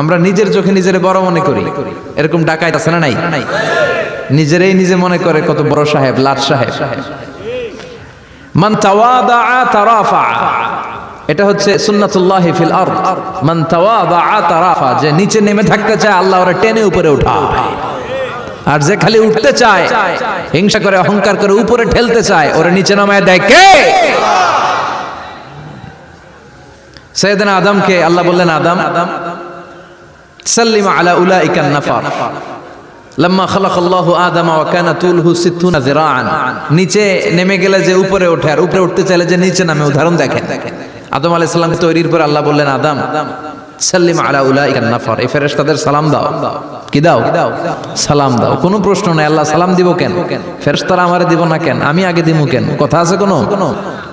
আমরা নিজের চোখে নিজের বড় মনে করি। এরকম ডাকাইত আছে না নাই? নিজেরাই নিজে মনে করে কত বড় সাহেব, লাট সাহেব। এটা হচ্ছে ফিল মান তাওয়াদা তারাফা। যে নিচে নেমে থাকতে চায়, আল্লাহ ওরা টেনে উপরে উঠায়। আর যে খালি উঠতে চায়, হিংসা করে, অহংকার করে উপরে ঠেলতে চায়, ওরা নিচে নামায় দেয় কে? সৈয়দনা আদমকে, আল্লাহ বললেন আদম আদম। সাল্লিম আলা উলাইকা নাফার। লম্মা খালাক আল্লাহু আদম ওয়া কানা তুলহু 60 যিরাআন। নিচে নেমে গেলে যে উপরে ওঠে, আর উপরে উঠতে চাইলে যে নিচে নামে, উদাহরণ দেখেন। আদম আলাইহিস সালাম তৈরির পর আল্লাহ বললেন, আদম, সাল্লিম আলা উলাইকা নাফার। এই ফেরেশতাদের সালাম দাও। কি দাও? সালাম দাও। কোনো প্রশ্ন নাই, আল্লাহ সালাম দিব কেন? ফেরেশতারা আমারে দিব না কেন? আমি আগে দিব কেন? কথা আছে কোনো?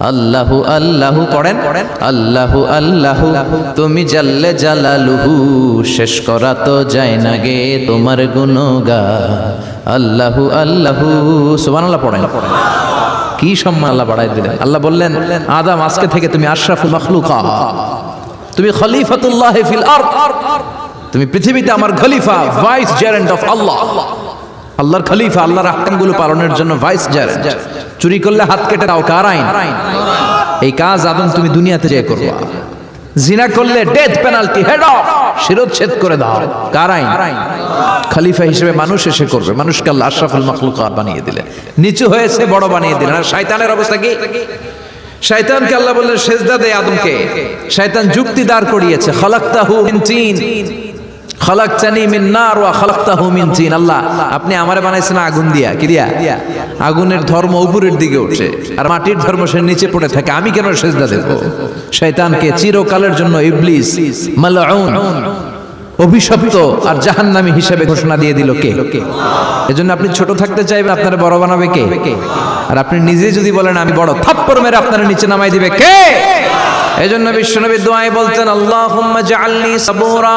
আল্লাহু আল্লাহু পড়েন? আল্লাহু আল্লাহু। তুমি জাল্লে জালালুহু, শেষ করা তো যায় না গে তোমার গুণগা। আল্লাহু আল্লাহু। সুবহানাল্লাহ পড়েন। কি সম্মান আল্লাহ বাড়াই দিলেন? আল্লাহ বললেন, আদম, আজকে থেকে তুমি আশরাফুল মখলুকা। তুমি খলিফাতুল্লাহ ফিল আরদ। তুমি পৃথিবীতে আমার খলিফা, ভাইস জেরেন্ট অফ আল্লাহ। আল্লাহর খলিফা, আল্লাহর আহকামগুলো পালনের জন্য ভাইস জেরেন্ট চুরি করলে হাত কেটে দাও, কার আইন? এই কাজ আদম তুমি দুনিয়াতে যেয়ে করবা। জিনা করলে ডেথ পেনাল্টি হেড অফ শিরোচ্ছেদ করে দাও। কার আইন? খলিফা হিসেবে মানুষ এসে করবে। মানুষকে আল্লাহ আশরাফুল মখলুকাত বানিয়ে দিলেন নিচু হয়েছে বড় বানিয়ে দিলেন আর শয়তানের অবস্থা কি? শয়তানকে আল্লাহ বললেন, সেজদা দে আদমকে। শয়তান যুক্তি দাঁড় করিয়েছে। খালাকতাহু মিন তিন। খালাকতানি নার ওয়া খালাকতাহু তিন আল্লাহ, আপনি আমারে বানাইছেন আগুন দিয়া, কি দিয়া? আগুনের ধর্ম উপরের দিকে ওঠে আর মাটির ধর্ম সে নিচে পড়ে থাকে, আমি কেন সেজদা দেব? শয়তানকে চিরকালের জন্য ইবলিস অভিশপ্ত আর হিসেবে ঘোষণা দিয়ে দিল কে? এজন্য আপনি ছোট থাকতে চাইবেন, আপনারা বড় বানাবে কে? আর আপনি নিজে যদি বলেন, আমি বড়, থাপ্পড় মেরে আপনারা নিচে নামাই দিবে কে? এজন্য বিশ্বনবী দোয়ায় বলতেন, আল্লাহুম্মা জাআলনি সাবুরা।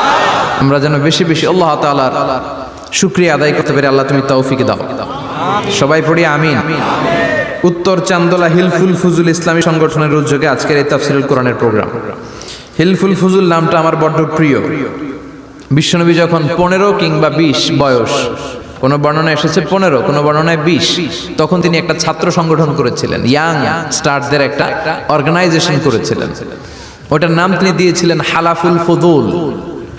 আমরা যেন বেশি বেশি আল্লাহ তাআলার শুক্রিয়া আদায় করতে পারি আল্লাহ তুমি তৌফিক দাও। সবাই পড়ি আমিন। উত্তর চান্দোলা হিলফুল ফুজুল ইসলামী সংগঠনের উদ্যোগে আজকের এই তাফসিরুল কোরআনের প্রোগ্রাম। হিলফুল ফুজুল নামটা আমার বড্ড প্রিয়। বিশ্বনবী যখন পনেরো কিংবা বিশ বয়স, কোনো বর্ণনা এসেছে পনেরো, কোনো বর্ণনায় বিশ, তখন তিনি একটা ছাত্র সংগঠন করেছিলেন, ইয়াং স্টারদের একটা অর্গানাইজেশন করেছিলেন। ওটার নাম তিনি দিয়েছিলেন হালাফুল ফদুল।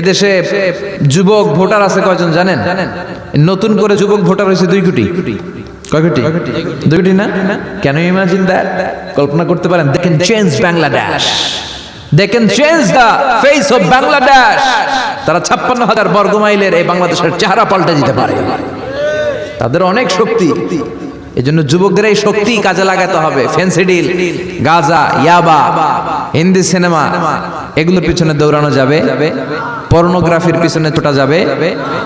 এদেশে যুবক ভোটার আছে কয়জন জানেন? নতুন করে যুবক ভোটার হয়েছে দুই কোটি। কোটি? না? ইমাজিন কল্পনা করতে পারেন, দেখেন দ্য তারা ছাপ্পান্ন হাজার বর্গ মাইলের এই বাংলাদেশের চেহারা পাল্টে দিতে পারে। তাদের অনেক শক্তি। এই জন্য যুবকদের এই শক্তি কাজে লাগাতে হবে। ফেন্সিডিল গাজা ইয়াবা হিন্দি সিনেমা, এগুলোর পিছনে দৌড়ানো যাবে। পর্নোগ্রাফির পিছনে ছোটা যাবে।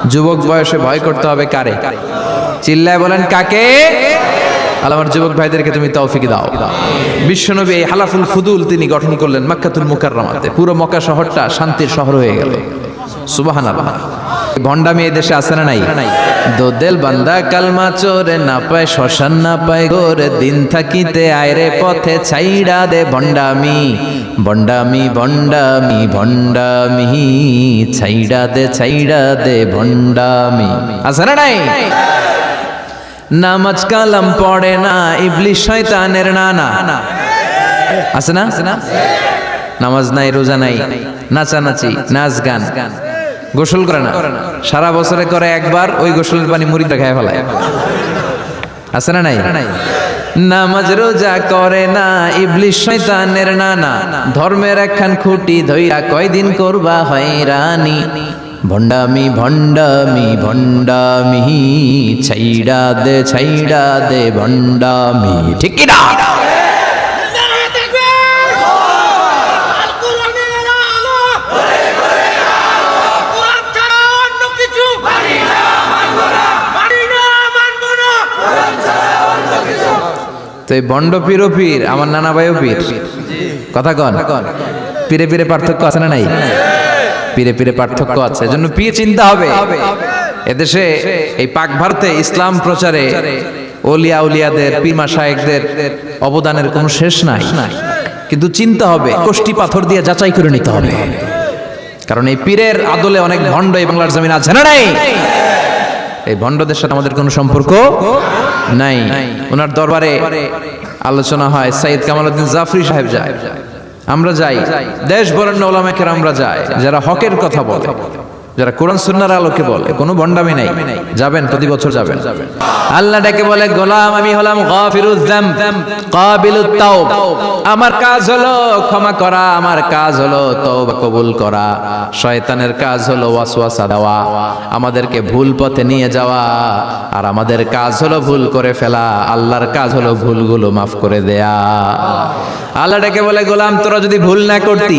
যুবক বয়সে ভয় করতে হবে কারে? চিল্লায় বলেন, কাকে? আমার যুবক ভাইদেরকে তুমি তৌফিক দাও। বিশ্বনবী এই হালাফুল ফুদুল তিনি গঠন করলেন মাক্কাতুল মুকাররমাতে। পুরো মক্কা শহরটা শান্তির শহর হয়ে গেল। সুবহানাল্লাহ। ভন্ডামি এই দেশে আছে না নাই? দোদেল বান্দা কালমা চোরে না পায়, শ্মশান না পায়, গোরে দিন থাকিতে আয়রে পথে ছাইড়া দে ভন্ডামি ভন্ডামি ভন্ডামি ভন্ডামি ছাইড়া দে ছাইড়া দে ভন্ডামি আছে না নাই? নামাজ কালাম পড়ে না, ইবলিশ শয়তানের নানা। আছে না? নামাজ নাই, রোজা নাই, নাচানাচি, নাচ গান। গোসল করে না। সারা বছরে করে একবার, ওই গোসলের পানি মুড়িটা খায় ফেলায়। আছে না নাই? নামাজ রোজা করে না, ইবলিশ শয়তানের নানা। ধর্মের একখান খুঁটি ধইরা কয়দিন করবা হয়রানি। ভণ্ডামি ভণ্ডামি ভণ্ডামি, ছাইড়া দে ছাইড়া দে, ভণ্ডামি। ঠিক না নারায় তাকবীর! আল কোরআনের আলো! কোরআন ছাড়া অন্য কিছু মানি না, মানব না। তো এই ভণ্ড পীর পীর, আমার নানা ভাইও পীর। কথা কন। পীরে পীরে পার্থক্য আছে না নাই? পীরে পীরে পার্থক্য আছে, এজন্য পীর চিন্তা হবে। এদেশে এই পাক ভারতে ইসলাম প্রচারে ওলিয়া উলিয়াদের পীমা শায়েকদের অবদানের কোনো শেষ নাই। কিন্তু চিন্তা হবে, কোষ্টি পাথর দিয়ে যাচাই করে নিতে হবে। কারণ এই পীরের আদলে অনেক ভণ্ড এই বাংলার জমিন আছে না নাই? এই ভণ্ডদের সাথে আমাদের কোনো সম্পর্ক নাই। ওনার দরবারে আলোচনা হয়। সাইদ কামাল উদ্দিন জাফরি সাহেব যায়। আমরা যাই। দেশ বরেণ্য ওলামাকের আমরা যাই যারা হকের কথা বলে। যারা কোরআন সুন্নার আলোকে বলে, কোনো ভণ্ডামি নাই। যাবেন প্রতি বছর যাবেন। আল্লাহ ডেকে বলে, গোলাম, আমি হলাম গাফিরুজ যামব কাবিলুত তাওব। আমার কাজ হলো ক্ষমা করা, আমার কাজ হলো তওবা কবুল করা। শয়তানের কাজ হলো ওয়াসওয়াসা দেওয়া, আমাদেরকে ভুল পথে নিয়ে যাওয়া। আর আমাদের কাজ হলো ভুল করে ফেলা, আল্লাহর কাজ হলো ভুলগুলো মাফ করে দেয়া। আল্লাহ ডেকে বলে, গোলাম, তোরা যদি ভুল না করতি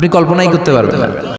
আপনি কল্পনাই করতে পারবেন